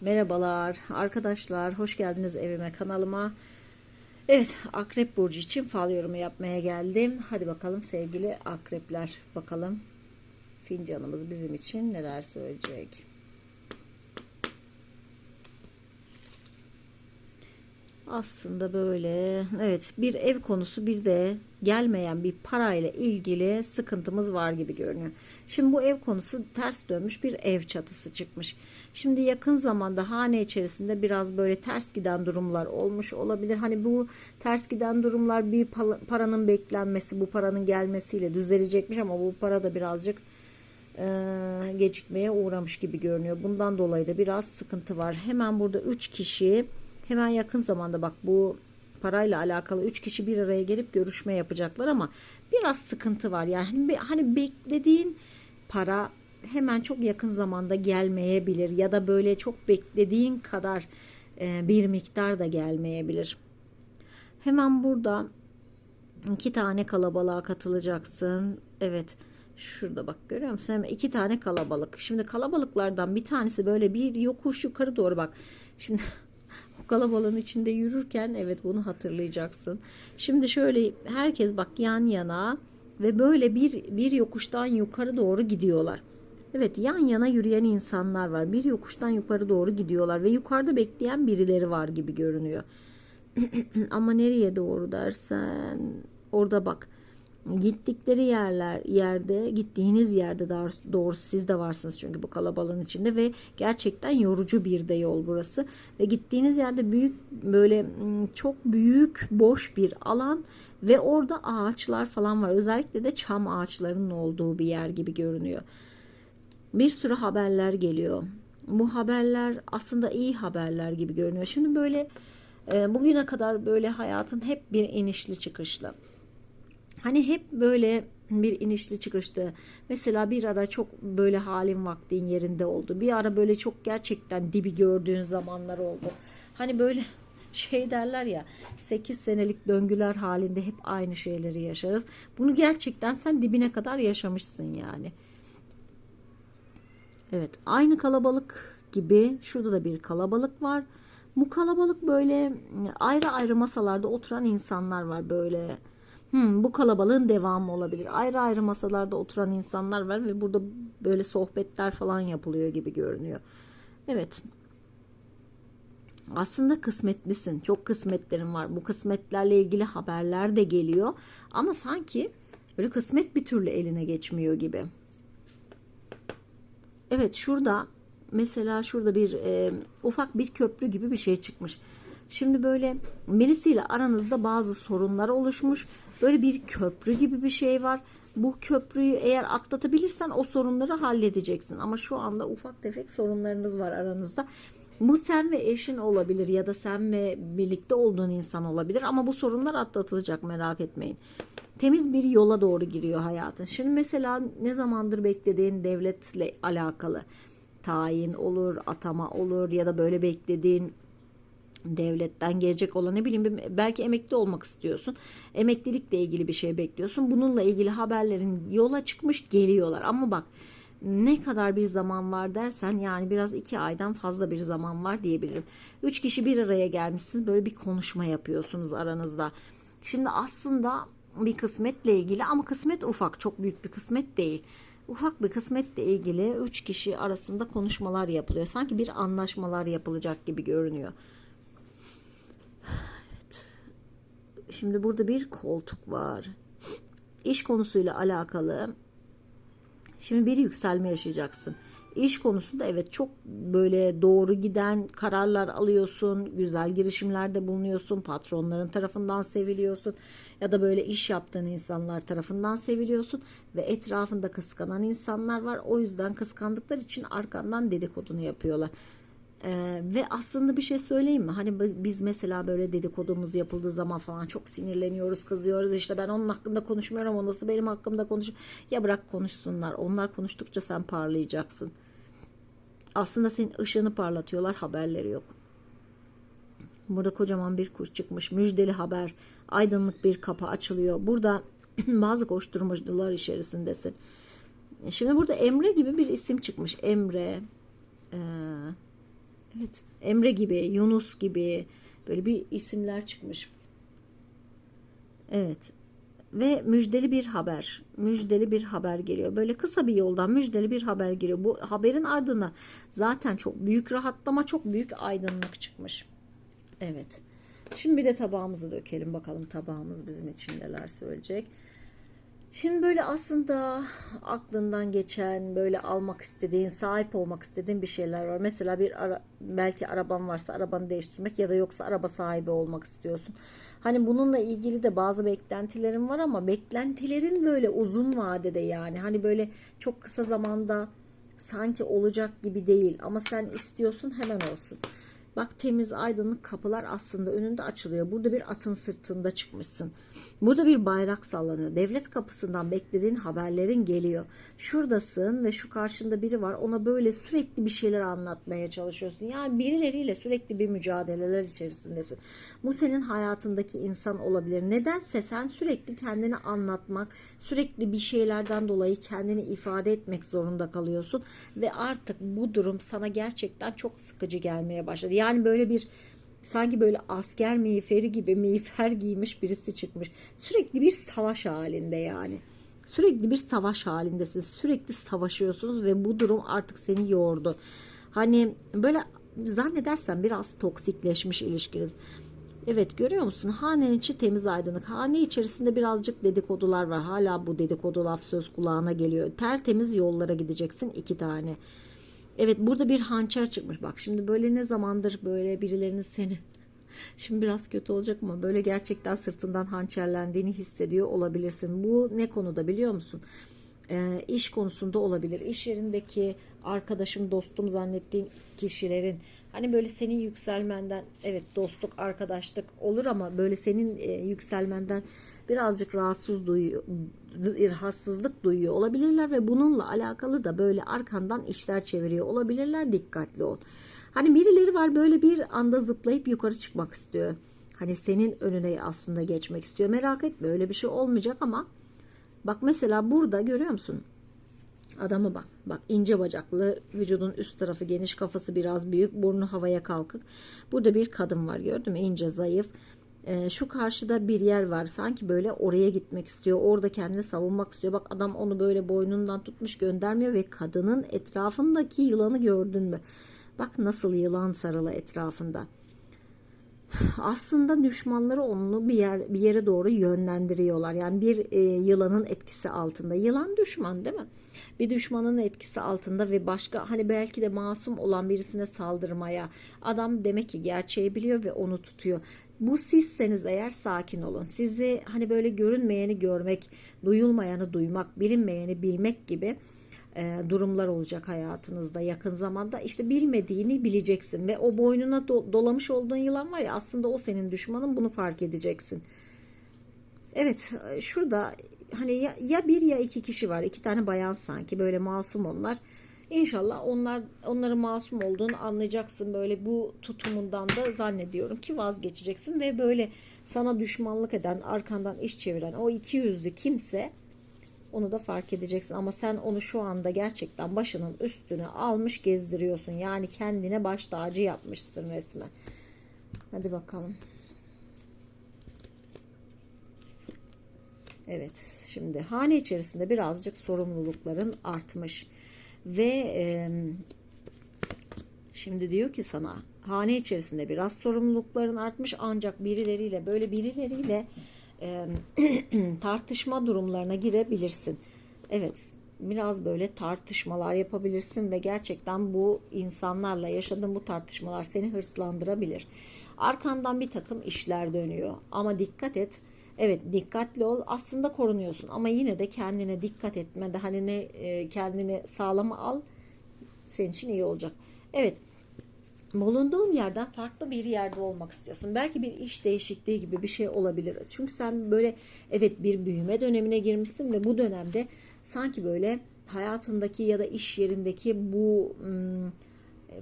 Merhabalar arkadaşlar, hoş geldiniz evime, kanalıma. Evet, Akrep Burcu için fal yorumu yapmaya geldim. Hadi bakalım sevgili akrepler, bakalım fincanımız bizim için neler söyleyecek. Aslında böyle evet bir ev konusu bir de gelmeyen bir parayla ilgili sıkıntımız var gibi görünüyor. Şimdi bu ev konusu ters dönmüş bir ev çatısı çıkmış. Şimdi yakın zamanda hane içerisinde biraz böyle ters giden durumlar olmuş olabilir. Hani bu ters giden durumlar bir paranın beklenmesi bu paranın gelmesiyle düzelecekmiş ama bu para da birazcık e, gecikmeye uğramış gibi görünüyor. Bundan dolayı da biraz sıkıntı var. Hemen burada 3 kişi Hemen yakın zamanda bak bu parayla alakalı 3 kişi bir araya gelip görüşme yapacaklar ama biraz sıkıntı var. Yani hani, hani beklediğin para hemen çok yakın zamanda gelmeyebilir ya da böyle çok beklediğin kadar e, bir miktar da gelmeyebilir. Hemen burada iki tane kalabalığa katılacaksın. Evet. Şurada bak görüyor musun? Hemen iki tane kalabalık. Şimdi kalabalıklardan bir tanesi böyle bir yokuş yukarı doğru bak. Şimdi kalabalığın içinde yürürken evet bunu hatırlayacaksın. Şimdi şöyle herkes bak yan yana ve böyle bir bir yokuştan yukarı doğru gidiyorlar. Evet yan yana yürüyen insanlar var. Bir yokuştan yukarı doğru gidiyorlar ve yukarıda bekleyen birileri var gibi görünüyor. Ama nereye doğru dersen orada bak gittikleri yerler yerde gittiğiniz yerde doğrusu siz de varsınız çünkü bu kalabalığın içinde ve gerçekten yorucu bir de yol burası. Ve gittiğiniz yerde büyük böyle çok büyük boş bir alan ve orada ağaçlar falan var. Özellikle de çam ağaçlarının olduğu bir yer gibi görünüyor. Bir sürü haberler geliyor. Bu haberler aslında iyi haberler gibi görünüyor. Şimdi böyle bugüne kadar böyle hayatın hep bir inişli çıkışlı Hani hep böyle bir inişli çıkıştı. Mesela bir ara çok böyle halin vaktin yerinde oldu. Bir ara böyle çok gerçekten dibi gördüğün zamanlar oldu. Hani böyle şey derler ya 8 senelik döngüler halinde hep aynı şeyleri yaşarız. Bunu gerçekten sen dibine kadar yaşamışsın yani. Evet aynı kalabalık gibi şurada da bir kalabalık var. Bu kalabalık böyle ayrı ayrı masalarda oturan insanlar var böyle Hmm, bu kalabalığın devamı olabilir. Ayrı ayrı masalarda oturan insanlar var ve burada böyle sohbetler falan yapılıyor gibi görünüyor. Evet. Aslında kısmetlisin. Çok kısmetlerin var. Bu kısmetlerle ilgili haberler de geliyor. Ama sanki böyle kısmet bir türlü eline geçmiyor gibi. Evet şurada mesela şurada bir e, ufak bir köprü gibi bir şey çıkmış. Şimdi böyle birisiyle aranızda bazı sorunlar oluşmuş. Böyle bir köprü gibi bir şey var. Bu köprüyü eğer atlatabilirsen o sorunları halledeceksin. Ama şu anda ufak tefek sorunlarınız var aranızda. Bu sen ve eşin olabilir ya da sen ve birlikte olduğun insan olabilir ama bu sorunlar atlatılacak merak etmeyin. Temiz bir yola doğru giriyor hayatın. Şimdi mesela ne zamandır beklediğin devletle alakalı tayin olur, atama olur ya da böyle beklediğin devletten gelecek olan ne bileyim belki emekli olmak istiyorsun. Emeklilikle ilgili bir şey bekliyorsun. Bununla ilgili haberlerin yola çıkmış geliyorlar. Ama bak ne kadar bir zaman var dersen yani biraz iki aydan fazla bir zaman var diyebilirim. Üç kişi bir araya gelmişsiniz böyle bir konuşma yapıyorsunuz aranızda. Şimdi aslında bir kısmetle ilgili ama kısmet ufak çok büyük bir kısmet değil. Ufak bir kısmetle ilgili üç kişi arasında konuşmalar yapılıyor. Sanki bir anlaşmalar yapılacak gibi görünüyor. Şimdi burada bir koltuk var. İş konusuyla alakalı. Şimdi bir yükselme yaşayacaksın. İş konusunda evet çok böyle doğru giden kararlar alıyorsun, güzel girişimlerde bulunuyorsun, patronların tarafından seviliyorsun ya da böyle iş yaptığın insanlar tarafından seviliyorsun ve etrafında kıskanan insanlar var. O yüzden kıskandıkları için arkandan dedikodunu yapıyorlar. Ee, ve aslında bir şey söyleyeyim mi? Hani biz mesela böyle dedikodumuz yapıldığı zaman falan çok sinirleniyoruz, kızıyoruz. İşte ben onun hakkında konuşmuyorum, o nasıl benim hakkımda konuş. Ya bırak konuşsunlar. Onlar konuştukça sen parlayacaksın. Aslında senin ışığını parlatıyorlar, haberleri yok. Burada kocaman bir kuş çıkmış. Müjdeli haber. Aydınlık bir kapı açılıyor. Burada bazı koşturmacılar içerisindesin. Şimdi burada Emre gibi bir isim çıkmış. Emre. Eee Evet. Emre gibi, Yunus gibi böyle bir isimler çıkmış. Evet. Ve müjdeli bir haber. Müjdeli bir haber geliyor. Böyle kısa bir yoldan müjdeli bir haber geliyor. Bu haberin ardına zaten çok büyük rahatlama, çok büyük aydınlık çıkmış. Evet. Şimdi bir de tabağımızı dökelim bakalım tabağımız bizim için neler söyleyecek. Şimdi böyle aslında aklından geçen böyle almak istediğin, sahip olmak istediğin bir şeyler var. Mesela bir ara, belki araban varsa arabanı değiştirmek ya da yoksa araba sahibi olmak istiyorsun. Hani bununla ilgili de bazı beklentilerin var ama beklentilerin böyle uzun vadede yani hani böyle çok kısa zamanda sanki olacak gibi değil ama sen istiyorsun hemen olsun. Bak temiz aydınlık kapılar aslında önünde açılıyor. Burada bir atın sırtında çıkmışsın. Burada bir bayrak sallanıyor. Devlet kapısından beklediğin haberlerin geliyor. Şuradasın ve şu karşında biri var. Ona böyle sürekli bir şeyler anlatmaya çalışıyorsun. Yani birileriyle sürekli bir mücadeleler içerisindesin. Bu senin hayatındaki insan olabilir. Nedense sen sürekli kendini anlatmak, sürekli bir şeylerden dolayı kendini ifade etmek zorunda kalıyorsun ve artık bu durum sana gerçekten çok sıkıcı gelmeye başladı. Yani böyle bir sanki böyle asker miğferi gibi miğfer giymiş birisi çıkmış. Sürekli bir savaş halinde yani. Sürekli bir savaş halindesiniz. Sürekli savaşıyorsunuz ve bu durum artık seni yordu. Hani böyle zannedersen biraz toksikleşmiş ilişkiniz. Evet görüyor musun? Hanenin içi temiz aydınlık. Hane içerisinde birazcık dedikodular var. Hala bu dedikodu laf söz kulağına geliyor. Tertemiz yollara gideceksin iki tane. Evet burada bir hançer çıkmış. Bak şimdi böyle ne zamandır böyle birilerinin seni Şimdi biraz kötü olacak ama böyle gerçekten sırtından hançerlendiğini hissediyor olabilirsin. Bu ne konuda biliyor musun? Ee, iş konusunda olabilir. İş yerindeki arkadaşım, dostum zannettiğin kişilerin hani böyle senin yükselmenden evet dostluk, arkadaşlık olur ama böyle senin e, yükselmenden birazcık rahatsız duyuyor, rahatsızlık duyuyor olabilirler ve bununla alakalı da böyle arkandan işler çeviriyor olabilirler. Dikkatli ol. Hani birileri var böyle bir anda zıplayıp yukarı çıkmak istiyor. Hani senin önüne aslında geçmek istiyor. Merak etme öyle bir şey olmayacak ama bak mesela burada görüyor musun? Adamı bak. Bak ince bacaklı, vücudun üst tarafı geniş, kafası biraz büyük, burnu havaya kalkık. Burada bir kadın var gördün mü? İnce, zayıf. Ee, şu karşıda bir yer var. Sanki böyle oraya gitmek istiyor. Orada kendini savunmak istiyor. Bak adam onu böyle boynundan tutmuş göndermiyor ve kadının etrafındaki yılanı gördün mü? Bak nasıl yılan sarılı etrafında. Aslında düşmanları onu bir yer bir yere doğru yönlendiriyorlar. Yani bir e, yılanın etkisi altında. Yılan düşman değil mi? Bir düşmanın etkisi altında ve başka hani belki de masum olan birisine saldırmaya adam demek ki gerçeği biliyor ve onu tutuyor. Bu sizseniz eğer sakin olun. Sizi hani böyle görünmeyeni görmek, duyulmayanı duymak, bilinmeyeni bilmek gibi e, durumlar olacak hayatınızda yakın zamanda. İşte bilmediğini bileceksin ve o boynuna do- dolamış olduğun yılan var ya aslında o senin düşmanın bunu fark edeceksin. Evet şurada hani ya, ya bir ya iki kişi var. iki tane bayan sanki böyle masum onlar. İnşallah onlar onların masum olduğunu anlayacaksın. Böyle bu tutumundan da zannediyorum ki vazgeçeceksin ve böyle sana düşmanlık eden, arkandan iş çeviren o iki yüzlü kimse onu da fark edeceksin ama sen onu şu anda gerçekten başının üstüne almış gezdiriyorsun. Yani kendine baş tacı yapmışsın resmen. Hadi bakalım. Evet şimdi hane içerisinde birazcık sorumlulukların artmış ve e, şimdi diyor ki sana hane içerisinde biraz sorumlulukların artmış ancak birileriyle böyle birileriyle e, tartışma durumlarına girebilirsin. Evet biraz böyle tartışmalar yapabilirsin ve gerçekten bu insanlarla yaşadığın bu tartışmalar seni hırslandırabilir. Arkandan bir takım işler dönüyor ama dikkat et. Evet dikkatli ol aslında korunuyorsun ama yine de kendine dikkat etme hani ne e, kendini sağlama al senin için iyi olacak. Evet bulunduğun yerden farklı bir yerde olmak istiyorsun. Belki bir iş değişikliği gibi bir şey olabilir. Çünkü sen böyle evet bir büyüme dönemine girmişsin ve bu dönemde sanki böyle hayatındaki ya da iş yerindeki bu ım,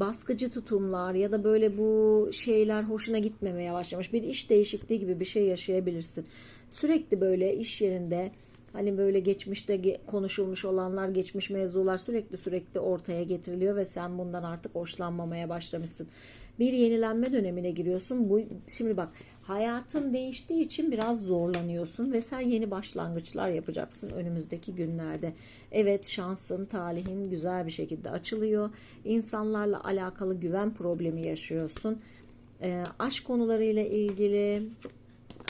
baskıcı tutumlar ya da böyle bu şeyler hoşuna gitmemeye başlamış. Bir iş değişikliği gibi bir şey yaşayabilirsin. Sürekli böyle iş yerinde Hani böyle geçmişte ge- konuşulmuş olanlar, geçmiş mevzular sürekli sürekli ortaya getiriliyor ve sen bundan artık hoşlanmamaya başlamışsın. Bir yenilenme dönemine giriyorsun. Bu şimdi bak hayatın değiştiği için biraz zorlanıyorsun ve sen yeni başlangıçlar yapacaksın önümüzdeki günlerde. Evet şansın, talihin güzel bir şekilde açılıyor. İnsanlarla alakalı güven problemi yaşıyorsun. Ee, aşk konularıyla ilgili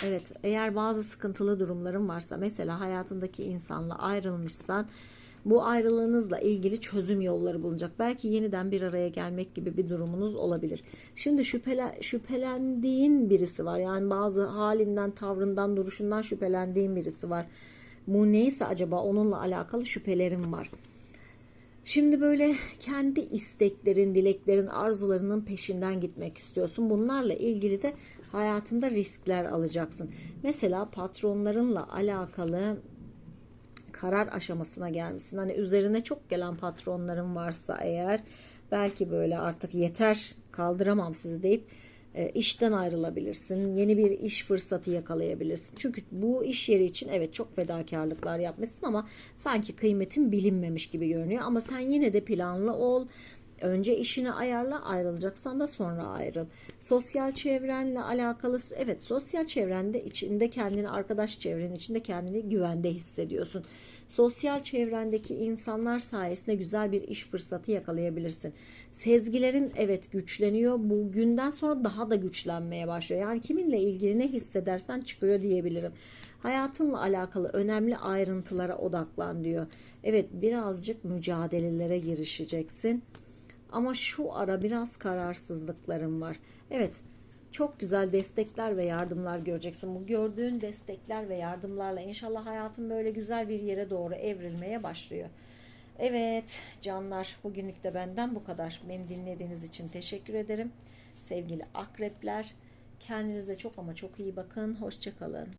Evet, eğer bazı sıkıntılı durumların varsa, mesela hayatındaki insanla ayrılmışsan, bu ayrılığınızla ilgili çözüm yolları bulunacak. Belki yeniden bir araya gelmek gibi bir durumunuz olabilir. Şimdi şüphele, şüphelendiğin birisi var. Yani bazı halinden, tavrından, duruşundan şüphelendiğin birisi var. Bu neyse acaba onunla alakalı şüphelerim var. Şimdi böyle kendi isteklerin, dileklerin, arzularının peşinden gitmek istiyorsun. Bunlarla ilgili de hayatında riskler alacaksın. Mesela patronlarınla alakalı karar aşamasına gelmişsin. Hani üzerine çok gelen patronların varsa eğer belki böyle artık yeter kaldıramam sizi deyip e, işten ayrılabilirsin. Yeni bir iş fırsatı yakalayabilirsin. Çünkü bu iş yeri için evet çok fedakarlıklar yapmışsın ama sanki kıymetin bilinmemiş gibi görünüyor. Ama sen yine de planlı ol. Önce işini ayarla ayrılacaksan da sonra ayrıl. Sosyal çevrenle alakalı evet sosyal çevrende içinde kendini arkadaş çevrenin içinde kendini güvende hissediyorsun. Sosyal çevrendeki insanlar sayesinde güzel bir iş fırsatı yakalayabilirsin. Sezgilerin evet güçleniyor. Bu günden sonra daha da güçlenmeye başlıyor. Yani kiminle ilgili ne hissedersen çıkıyor diyebilirim. Hayatınla alakalı önemli ayrıntılara odaklan diyor. Evet birazcık mücadelelere girişeceksin. Ama şu ara biraz kararsızlıklarım var. Evet, çok güzel destekler ve yardımlar göreceksin. Bu gördüğün destekler ve yardımlarla inşallah hayatın böyle güzel bir yere doğru evrilmeye başlıyor. Evet canlar bugünlük de benden bu kadar. Beni dinlediğiniz için teşekkür ederim. Sevgili akrepler kendinize çok ama çok iyi bakın. Hoşçakalın.